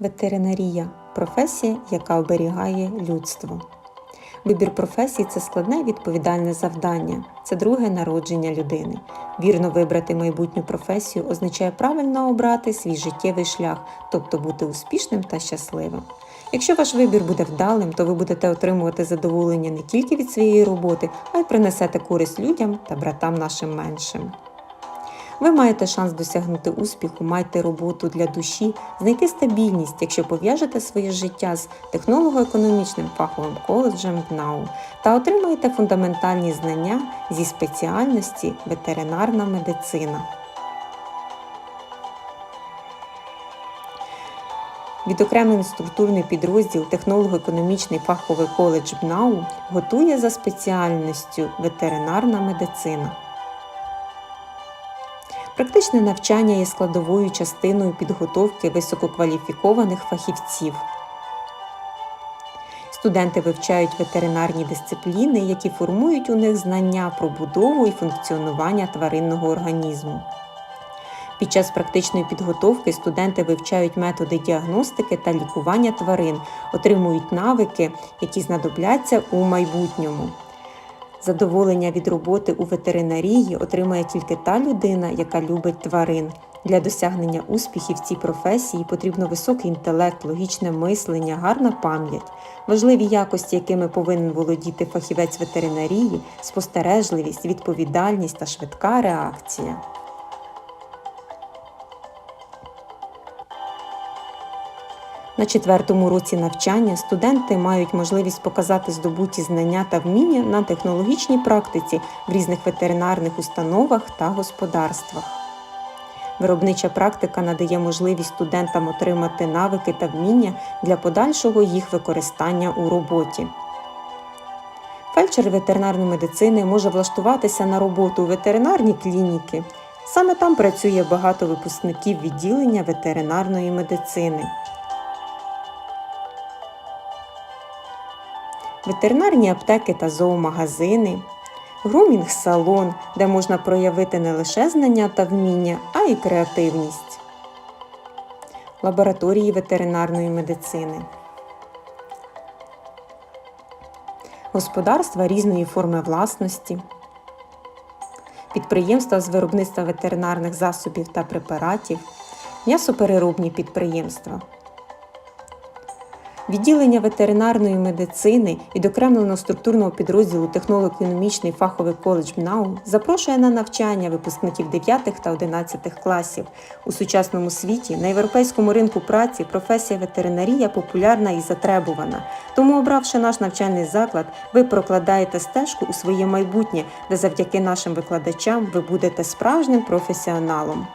Ветеринарія професія, яка оберігає людство. Вибір професії це складне відповідальне завдання, це друге народження людини. Вірно вибрати майбутню професію означає правильно обрати свій життєвий шлях, тобто бути успішним та щасливим. Якщо ваш вибір буде вдалим, то ви будете отримувати задоволення не тільки від своєї роботи, а й принесете користь людям та братам нашим меншим. Ви маєте шанс досягнути успіху, майте роботу для душі, знайти стабільність, якщо пов'яжете своє життя з технолого-економічним фаховим коледжем ГНАУ та отримаєте фундаментальні знання зі спеціальності ветеринарна медицина. Відокремлений структурний підрозділ технолого-економічний фаховий коледж БНАУ готує за спеціальністю ветеринарна медицина. Практичне навчання є складовою частиною підготовки висококваліфікованих фахівців. Студенти вивчають ветеринарні дисципліни, які формують у них знання про будову і функціонування тваринного організму. Під час практичної підготовки студенти вивчають методи діагностики та лікування тварин, отримують навики, які знадобляться у майбутньому. Задоволення від роботи у ветеринарії отримає тільки та людина, яка любить тварин. Для досягнення успіхів в цій професії потрібно високий інтелект, логічне мислення, гарна пам'ять, важливі якості, якими повинен володіти фахівець ветеринарії, спостережливість, відповідальність та швидка реакція. На четвертому році навчання студенти мають можливість показати здобуті знання та вміння на технологічній практиці в різних ветеринарних установах та господарствах. Виробнича практика надає можливість студентам отримати навики та вміння для подальшого їх використання у роботі. Фельдшер ветеринарної медицини може влаштуватися на роботу у ветеринарні клініки. Саме там працює багато випускників відділення ветеринарної медицини. Ветеринарні аптеки та зоомагазини, грумінг-салон, де можна проявити не лише знання та вміння, а й креативність, лабораторії ветеринарної медицини, господарства різної форми власності, підприємства з виробництва ветеринарних засобів та препаратів, м'ясопереробні підприємства. Відділення ветеринарної медицини відокремленого структурного підрозділу технолого-економічний фаховий коледж МНАУ запрошує на навчання випускників 9 та 11 класів. У сучасному світі на європейському ринку праці професія ветеринарія популярна і затребувана. Тому, обравши наш навчальний заклад, ви прокладаєте стежку у своє майбутнє, де завдяки нашим викладачам ви будете справжнім професіоналом.